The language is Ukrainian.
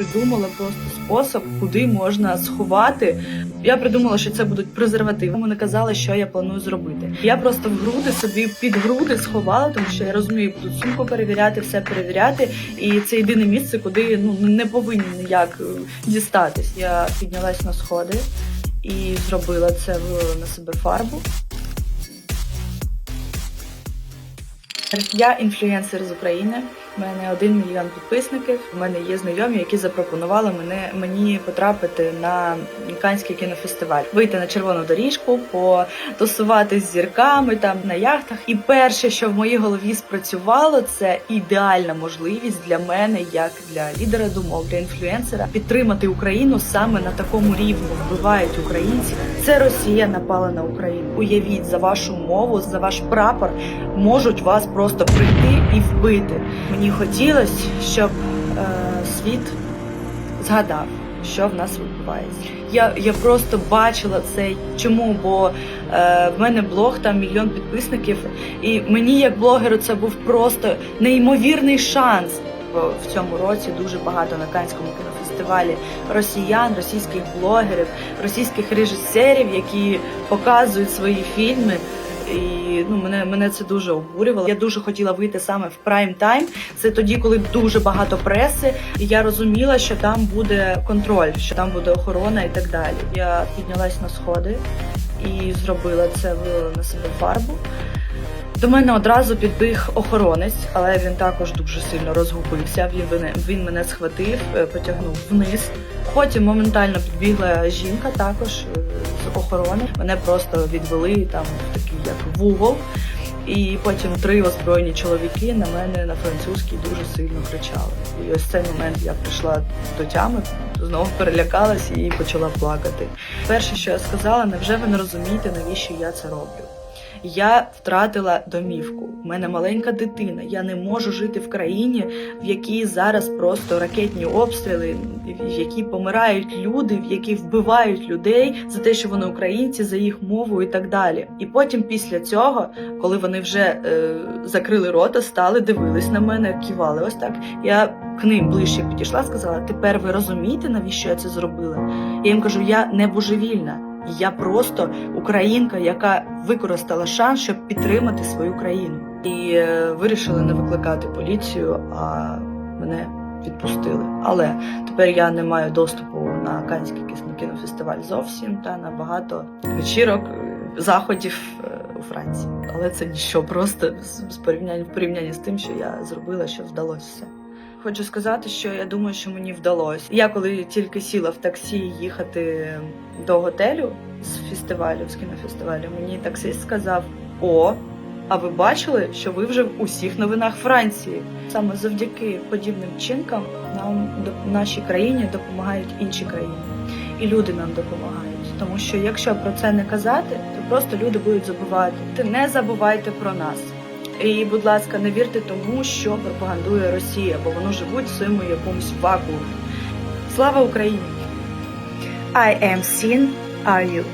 придумала просто спосіб, куди можна сховати. Я придумала, що це будуть презервативи. Вони казали, що я планую зробити. Я просто в груди собі під груди сховала, тому що я розумію, буду сумку перевіряти, все перевіряти. І це єдине місце, куди ну не повинні ніяк е, дістатись. Я піднялась на сходи і зробила це в на себе фарбу. Я інфлюенсер з України. У мене один мільйон підписників. У мене є знайомі, які запропонували мене мені потрапити на Канський кінофестиваль, вийти на червону доріжку, потусуватись з зірками там на яхтах. І перше, що в моїй голові спрацювало, це ідеальна можливість для мене, як для лідера думок, для інфлюенсера, підтримати Україну саме на такому рівні. Вбивають українців. Це Росія напала на Україну. Уявіть за вашу мову, за ваш прапор можуть вас просто прийти і вбити. Мені хотілося, щоб е, світ згадав, що в нас відбувається. Я, я просто бачила це. Чому? Бо е, в мене блог там мільйон підписників, і мені, як блогеру, це був просто неймовірний шанс. Бо в цьому році дуже багато на Канському кінофестивалі росіян, російських блогерів, російських режисерів, які показують свої фільми. І ну мене мене це дуже обурювало. Я дуже хотіла вийти саме в прайм тайм. Це тоді, коли дуже багато преси, і я розуміла, що там буде контроль, що там буде охорона і так далі. Я піднялась на сходи і зробила це на себе фарбу. До мене одразу підбіг охоронець, але він також дуже сильно розгубився. Він мене він мене схватив, е, потягнув вниз. Потім моментально підбігла жінка також е, з охорони. Мене просто відвели там в такий як вугол. І потім три озброєні чоловіки на мене на французькій дуже сильно кричали. І ось цей момент я прийшла до тями, знову перелякалась і почала плакати. Перше, що я сказала, невже ви не розумієте, навіщо я це роблю? Я втратила домівку. У мене маленька дитина. Я не можу жити в країні, в якій зараз просто ракетні обстріли, в якій помирають люди, в які вбивають людей за те, що вони українці, за їх мову і так далі. І потім, після цього, коли вони вже е, закрили рота, стали, дивились на мене, кивали. Ось так. Я к ним ближче підійшла, сказала: тепер ви розумієте, навіщо я це зробила? Я їм кажу, я не божевільна. Я просто українка, яка використала шанс, щоб підтримати свою країну, і е, вирішили не викликати поліцію, а мене відпустили. Але тепер я не маю доступу на Канський кінофестиваль зовсім та на багато вечірок, е, заходів е, у Франції. Але це ніщо, просто з порівняння в порівнянні з тим, що я зробила, що вдалося. Хочу сказати, що я думаю, що мені вдалося. Я коли тільки сіла в таксі їхати до готелю з фестивалю, з кінофестивалю, мені таксист сказав: О, а ви бачили, що ви вже в усіх новинах Франції? Саме завдяки подібним чинкам нам в нашій країні допомагають інші країни, і люди нам допомагають. Тому що якщо про це не казати, то просто люди будуть забувати. Не забувайте про нас. І, будь ласка, не вірте тому, що пропагандує Росія, бо вони живуть в своєму якомусь вакуумі. Слава Україні! I am seen, are you?